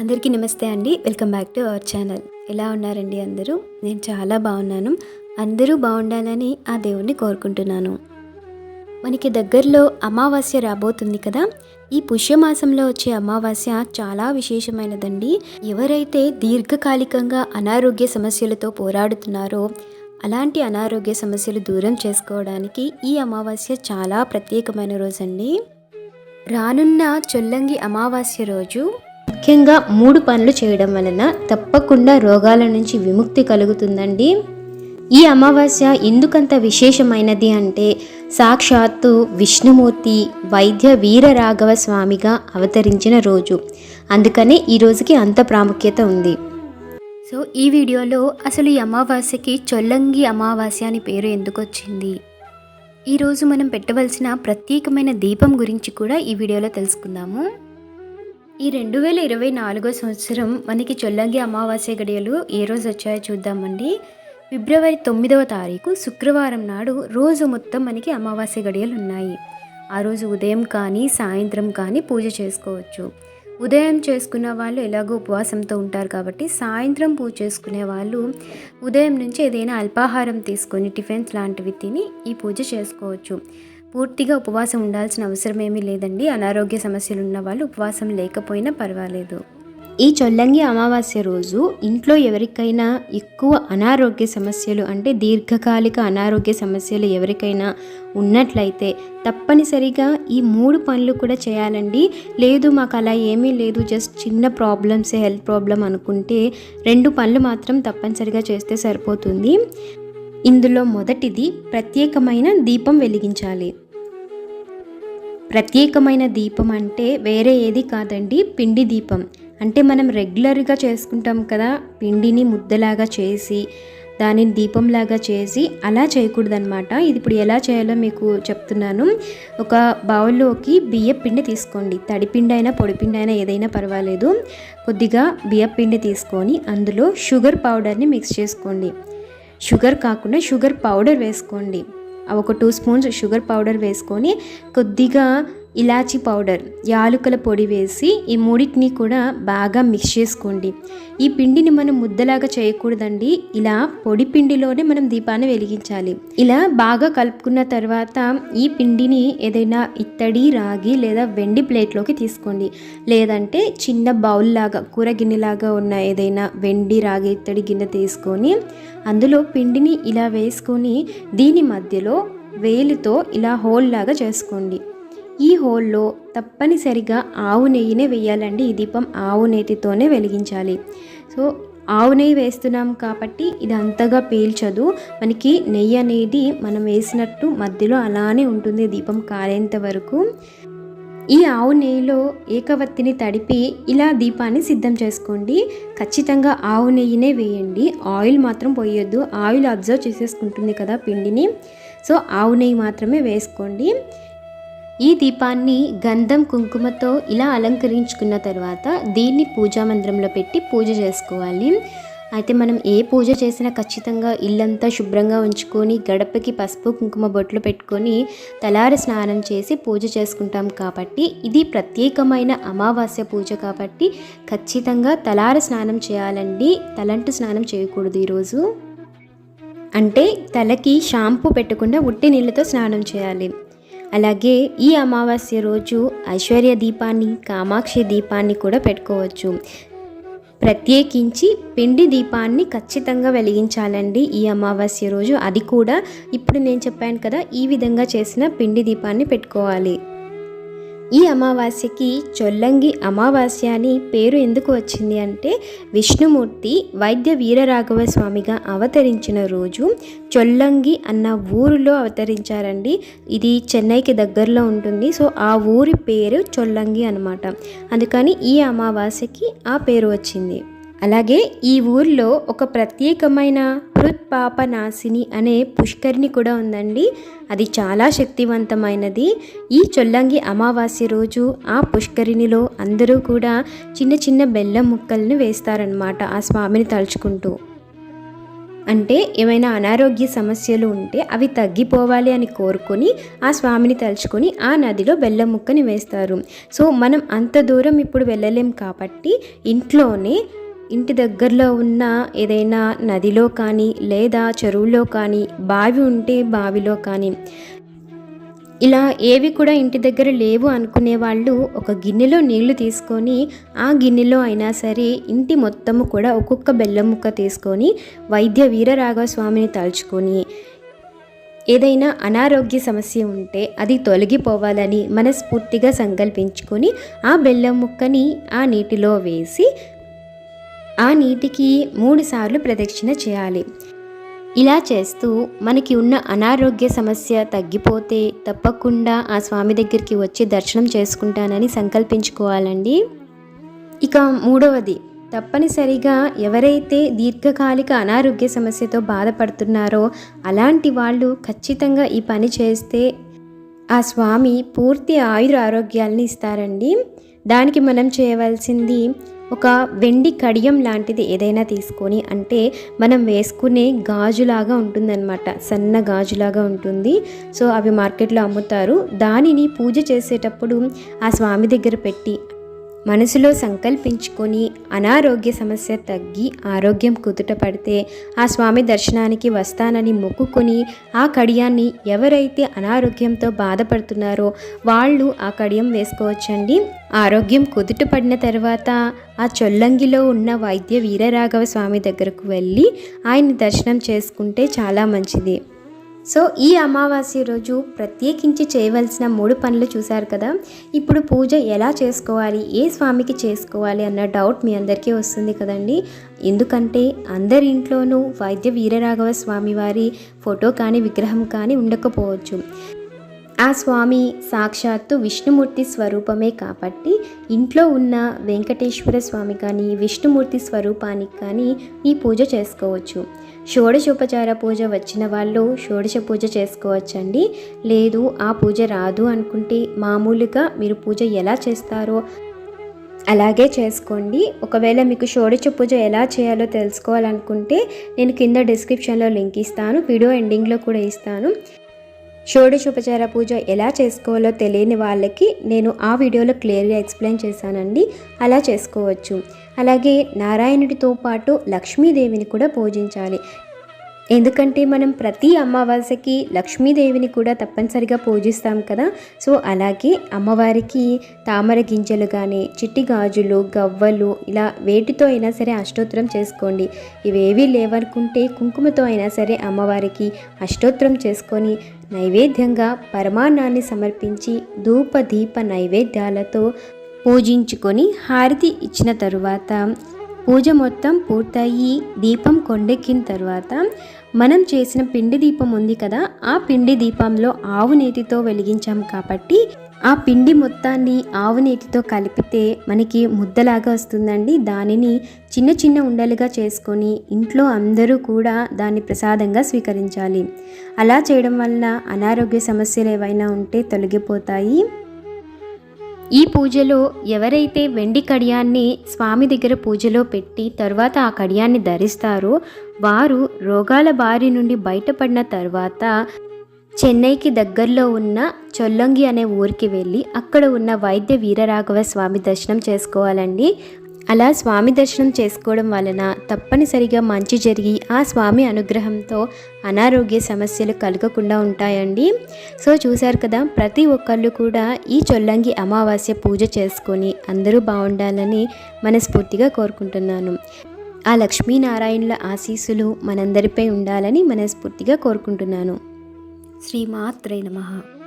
అందరికీ నమస్తే అండి. Welcome back to our channel. ఎలా ఉన్నారండి అందరూ? నేను చాలా బాగున్నాను. అందరూ బాగుండాలని ఆ దేవుణ్ణి కోరుకుంటున్నాను. మనకి దగ్గరలో అమావాస్య రాబోతుంది కదా. ఈ పుష్యమాసంలో వచ్చే అమావాస్య చాలా విశేషమైనదండి. ఎవరైతే దీర్ఘకాలికంగా అనారోగ్య సమస్యలతో పోరాడుతున్నారో అలాంటి అనారోగ్య సమస్యలు దూరం చేసుకోవడానికి ఈ అమావాస్య చాలా ప్రత్యేకమైన రోజండి. రానున్న చొల్లంగి అమావాస్య రోజు ముఖ్యంగా మూడు పనులు చేయడం వలన తప్పకుండా రోగాల నుంచి విముక్తి కలుగుతుందండి. ఈ అమావాస్య ఎందుకంత విశేషమైనది అంటే సాక్షాత్తు విష్ణుమూర్తి వైద్య వీర రాఘవ స్వామిగా అవతరించిన రోజు. అందుకనే ఈ రోజుకి అంత ప్రాముఖ్యత ఉంది. సో ఈ వీడియోలో అసలు ఈ అమావాస్యకి చొల్లంగి అమావాస్య అని పేరు ఎందుకు వచ్చింది? ఈరోజు మనం పెట్టవలసిన ప్రత్యేకమైన దీపం గురించి కూడా ఈ వీడియోలో తెలుసుకుందాము. ఈ రెండు వేల ఇరవై నాలుగో సంవత్సరం మనకి చొల్లంగి అమావాస్య గడియలు ఏ రోజు వచ్చాయో చూద్దామండి. ఫిబ్రవరి తొమ్మిదవ తారీఖు శుక్రవారం నాడు రోజు మొత్తం మనకి అమావాస్య గడియలు ఉన్నాయి. ఆ రోజు ఉదయం కానీ సాయంత్రం కానీ పూజ చేసుకోవచ్చు. ఉదయం చేసుకున్న వాళ్ళు ఎలాగో ఉపవాసంతో ఉంటారు కాబట్టి సాయంత్రం పూజ చేసుకునే వాళ్ళు ఉదయం నుంచి ఏదైనా అల్పాహారం తీసుకొని టిఫిన్స్ లాంటివి తిని ఈ పూజ చేసుకోవచ్చు. పూర్తిగా ఉపవాసం ఉండాల్సిన అవసరం ఏమీ లేదండి. అనారోగ్య సమస్యలు ఉన్న వాళ్ళు ఉపవాసం లేకపోయినా పర్వాలేదు. ఈ చొల్లంగి అమావాస్య రోజు ఇంట్లో ఎవరికైనా ఎక్కువ అనారోగ్య సమస్యలు అంటే దీర్ఘకాలిక అనారోగ్య సమస్యలు ఎవరికైనా ఉన్నట్లయితే తప్పనిసరిగా ఈ మూడు పనులు కూడా చేయాలండి. లేదు మాకు అలా ఏమీ లేదు జస్ట్ చిన్న ప్రాబ్లమ్స్ హెల్త్ ప్రాబ్లం అనుకుంటే రెండు పనులు మాత్రం తప్పనిసరిగా చేస్తే సరిపోతుంది. ఇందులో మొదటిది ప్రత్యేకమైన దీపం వెలిగించాలి. ప్రత్యేకమైన దీపం అంటే వేరే ఏది కాదండి పిండి దీపం. అంటే మనం రెగ్యులర్గా చేసుకుంటాం కదా పిండిని ముద్దలాగా చేసి దానిని దీపంలాగా చేసి అలా చేయకూడదనమాట ఇది ఇప్పుడు ఎలా చేయాలో మీకు చెప్తున్నాను. ఒక బౌల్లోకి బియ్య పిండి తీసుకోండి. తడిపిండి అయినా పొడిపిండి అయినా ఏదైనా పర్వాలేదు. కొద్దిగా బియ్య పిండి తీసుకొని అందులో షుగర్ పౌడర్ని మిక్స్ చేసుకోండి. షుగర్ కాకుండా షుగర్ పౌడర్ వేసుకోండి. ఒక టూ స్పూన్స్ షుగర్ పౌడర్ వేసుకొని కొద్దిగా ఇలాచి పౌడర్ యాలుకల పొడి వేసి ఈ మూడింటిని కూడా బాగా మిక్స్ చేసుకోండి. ఈ పిండిని మనం ముద్దలాగా చేయకూడదండి. ఇలా పొడి పిండిలోనే మనం దీపాన్ని వెలిగించాలి. ఇలా బాగా కలుపుకున్న తర్వాత ఈ పిండిని ఏదైనా ఇత్తడి రాగి లేదా వెండి ప్లేట్లోకి తీసుకోండి. లేదంటే చిన్న బౌల్ లాగా కూర గిన్నెలాగా ఉన్న ఏదైనా వెండి రాగి ఇత్తడి గిన్నె తీసుకొని అందులో పిండిని ఇలా వేసుకొని దీని మధ్యలో వేలితో ఇలా హోల్ లాగా చేసుకోండి. ఈ హోల్లో తప్పనిసరిగా ఆవు నెయ్యినే వేయాలండి. ఈ దీపం ఆవు నేతితోనే వెలిగించాలి. సో ఆవు నెయ్యి వేస్తున్నాం కాబట్టి ఇది అంతగా పీల్చదు. మనకి నెయ్యి అనేది మనం వేసినట్టు మధ్యలో అలానే ఉంటుంది దీపం కాలేంత వరకు. ఈ ఆవు నెయ్యిలో ఏకవత్తిని తడిపి ఇలా దీపాన్ని సిద్ధం చేసుకోండి. ఖచ్చితంగా ఆవు నెయ్యినే వేయండి. ఆయిల్ మాత్రం పోయొద్దు. ఆయిల్ అబ్జర్వ్ చేసేసుకుంటుంది కదా పిండిని. సో ఆవు నెయ్యి మాత్రమే వేసుకోండి. ఈ దీపాన్ని గంధం కుంకుమతో ఇలా అలంకరించుకున్న తర్వాత దీన్ని పూజా మందిరంలో పెట్టి పూజ చేసుకోవాలి. అయితే మనం ఏ పూజ చేసినా ఖచ్చితంగా ఇల్లంతా శుభ్రంగా ఉంచుకొని గడపకి పసుపు కుంకుమ బొట్లు పెట్టుకొని తలారి స్నానం చేసి పూజ చేసుకుంటాం కాబట్టి ఇది ప్రత్యేకమైన అమావాస్య పూజ కాబట్టి ఖచ్చితంగా తలారి స్నానం చేయాలండి. తలంటు స్నానం చేయకూడదు ఈరోజు. అంటే తలకి షాంపూ పెట్టకుండా ఉట్టి నీళ్ళతో స్నానం చేయాలి. అలాగే ఈ అమావాస్య రోజు ఐశ్వర్య దీపాన్ని కామాక్షి దీపాన్ని కూడా పెట్టుకోవచ్చు. ప్రత్యేకించి పిండి దీపాన్ని ఖచ్చితంగా వెలిగించాలండి ఈ అమావాస్య రోజు. అది కూడా ఇప్పుడు నేను చెప్పాను కదా ఈ విధంగా చేసిన పిండి దీపాన్ని పెట్టుకోవాలి. ఈ అమావాస్యకి చొల్లంగి అమావాస్య అని పేరు ఎందుకు వచ్చింది అంటే విష్ణుమూర్తి వైద్య వీరరాఘవ స్వామిగా అవతరించిన రోజు చొల్లంగి అన్న ఊరిలో అవతరించారండి. ఇది చెన్నైకి దగ్గరలో ఉంటుంది. సో ఆ ఊరి పేరు చొల్లంగి అనమాట అందుకని ఈ అమావాస్యకి ఆ పేరు వచ్చింది. అలాగే ఈ ఊర్లో ఒక ప్రత్యేకమైన హృత్పాపనాశిని అనే పుష్కరిణి కూడా ఉందండి. అది చాలా శక్తివంతమైనది. ఈ చొల్లంగి అమావాస్య రోజు ఆ పుష్కరిణిలో అందరూ కూడా చిన్న చిన్న బెల్లం ముక్కల్ని వేస్తారనమాట ఆ స్వామిని తలుచుకుంటూ. అంటే ఏమైనా అనారోగ్య సమస్యలు ఉంటే అవి తగ్గిపోవాలి అని కోరుకొని ఆ స్వామిని తలుచుకొని ఆ నదిలో బెల్లం ముక్కని వేస్తారు. సో మనం అంత దూరం ఇప్పుడు వెళ్ళలేం కాబట్టి ఇంట్లోనే ఇంటి దగ్గరలో ఉన్న ఏదైనా నదిలో కానీ లేదా చెరువులో కానీ బావి ఉంటే బావిలో కానీ. ఇలా ఏవి కూడా ఇంటి దగ్గర లేవు అనుకునే వాళ్ళు ఒక గిన్నెలో నీళ్ళు తీసుకొని ఆ గిన్నెలో అయినా సరే ఇంటి మొత్తము కూడా ఒక్కొక్క బెల్లం ముక్క తీసుకొని వైద్య వీరరాఘవ స్వామిని తలుచుకొని. ఏదైనా అనారోగ్య సమస్య ఉంటే అది తొలగిపోవాలని మనస్ఫూర్తిగా సంకల్పించుకొని ఆ బెల్లం ముక్కని ఆ నీటిలో వేసి ఆ నీటికి మూడుసార్లు ప్రదక్షిణ చేయాలి. ఇలా చేస్తూ మనకి ఉన్న అనారోగ్య సమస్య తగ్గిపోతే తప్పకుండా ఆ స్వామి దగ్గరికి వచ్చి దర్శనం చేసుకుంటానని సంకల్పించుకోవాలండి. ఇక మూడవది తప్పనిసరిగా ఎవరైతే దీర్ఘకాలిక అనారోగ్య సమస్యతో బాధపడుతున్నారో అలాంటి వాళ్ళు ఖచ్చితంగా ఈ పని చేస్తే ఆ స్వామి పూర్తి ఆయుర ఆరోగ్యాలని ఇస్తారండి. దానికి మనం చేయవలసింది ఒక వెండి కడియం లాంటిది ఏదైనా తీసుకొని అంటే మనం వేసుకునే గాజులాగా ఉంటుందన్నమాట. సన్న గాజులాగా ఉంటుంది. సో అవి మార్కెట్లో అమ్ముతారు. దానిని పూజ చేసేటప్పుడు ఆ స్వామి దగ్గర పెట్టి మనసులో సంకల్పించుకొని అనారోగ్య సమస్య తగ్గి ఆరోగ్యం కుదుట పడితే ఆ స్వామి దర్శనానికి వస్తానని మొక్కుకొని ఆ కడియాన్ని ఎవరైతే అనారోగ్యంతో బాధపడుతున్నారో వాళ్ళు ఆ కడియం వేసుకోవచ్చండి. ఆరోగ్యం కుదుట పడిన తర్వాత ఆ చొల్లంగిలో ఉన్న వైద్య వీరరాఘవ స్వామి దగ్గరకు వెళ్ళి ఆయన దర్శనం చేసుకుంటే చాలా మంచిది. సో ఈ అమావాస్య రోజు ప్రత్యేకించి చేయవలసిన మూడు పనులు చూశారు కదా. ఇప్పుడు పూజ ఎలా చేసుకోవాలి? ఏ స్వామికి చేసుకోవాలి? అన్న డౌట్ మీ అందరికీ వస్తుంది కదండి. ఎందుకంటే అందరి ఇంట్లోనూ వైద్య వీరరాఘవ స్వామి వారి ఫోటో కానీ విగ్రహం కానీ ఉండకపోవచ్చు. ఆ స్వామి సాక్షాత్తు విష్ణుమూర్తి స్వరూపమే కాబట్టి ఇంట్లో ఉన్న వెంకటేశ్వర స్వామి కానీ విష్ణుమూర్తి స్వరూపానికి కానీ ఈ పూజ చేసుకోవచ్చు. షోడశోపచార పూజ వచ్చిన వాళ్ళు షోడశ పూజ చేసుకోవచ్చండి. లేదు ఆ పూజ రాదు అనుకుంటే మామూలుగా మీరు పూజ ఎలా చేస్తారో అలాగే చేసుకోండి. ఒకవేళ మీకు షోడచ పూజ ఎలా చేయాలో తెలుసుకోవాలనుకుంటే నేను కింద డిస్క్రిప్షన్లో లింక్ ఇస్తాను. వీడియో ఎండింగ్లో కూడా ఇస్తాను. షోడశోపచార పూజ ఎలా చేసుకోవాలో తెలియని వాళ్ళకి నేను ఆ వీడియోలో క్లియర్గా ఎక్స్ప్లెయిన్ చేశానండి. అలా చేసుకోవచ్చు. అలాగే నారాయణుడితో పాటు లక్ష్మీదేవిని కూడా పూజించాలి. ఎందుకంటే మనం ప్రతి అమావాస్యకి లక్ష్మీదేవిని కూడా తప్పనిసరిగా పూజిస్తాం కదా. సో అలాగే అమ్మవారికి తామర గింజలు కానీ చిట్టి గాజులు గవ్వలు ఇలా వేటితో అయినా సరే అష్టోత్తరం చేసుకోండి. ఇవేవీ లేవనుకుంటే కుంకుమతో అయినా సరే అమ్మవారికి అష్టోత్తరం చేసుకొని నైవేద్యంగా పరమాన్నాన్ని సమర్పించి ధూప దీప నైవేద్యాలతో పూజించుకొని హారతి ఇచ్చిన తరువాత పూజ మొత్తం పూర్తయి దీపం కొండెక్కిన తర్వాత మనం చేసిన పిండి దీపం ఉంది కదా ఆ పిండి దీపంలో ఆవు నేతితో వెలిగించాం కాబట్టి ఆ పిండి మొత్తాన్ని ఆవు నీటితో కలిపితే మనకి ముద్దలాగా వస్తుందండి. దానిని చిన్న చిన్న ఉండలుగా చేసుకొని ఇంట్లో అందరూ కూడా దాన్ని ప్రసాదంగా స్వీకరించాలి. అలా చేయడం వల్ల అనారోగ్య సమస్యలు ఏవైనా ఉంటే తొలగిపోతాయి. ఈ పూజలో ఎవరైతే వెండి కడియాన్ని స్వామి దగ్గర పూజలో పెట్టి తర్వాత ఆ కడియాన్ని ధరిస్తారో వారు రోగాల బారి నుండి బయటపడిన తర్వాత చెన్నైకి దగ్గరలో ఉన్న చొల్లంగి అనే ఊరికి వెళ్ళి అక్కడ ఉన్న వైద్య వీరరాఘవ స్వామి దర్శనం చేసుకోవాలండి. అలా స్వామి దర్శనం చేసుకోవడం వలన తప్పనిసరిగా మంచి జరిగి ఆ స్వామి అనుగ్రహంతో అనారోగ్య సమస్యలు కలగకుండా ఉంటాయండి. సో చూశారు కదా ప్రతి ఒక్కళ్ళు కూడా ఈ చొల్లంగి అమావాస్య పూజ చేసుకొని అందరూ బాగుండాలని మనస్ఫూర్తిగా కోరుకుంటున్నాను. ఆ లక్ష్మీనారాయణుల ఆశీస్సులు మనందరిపై ఉండాలని మనస్ఫూర్తిగా కోరుకుంటున్నాను. శ్రీమాత్రే నమః.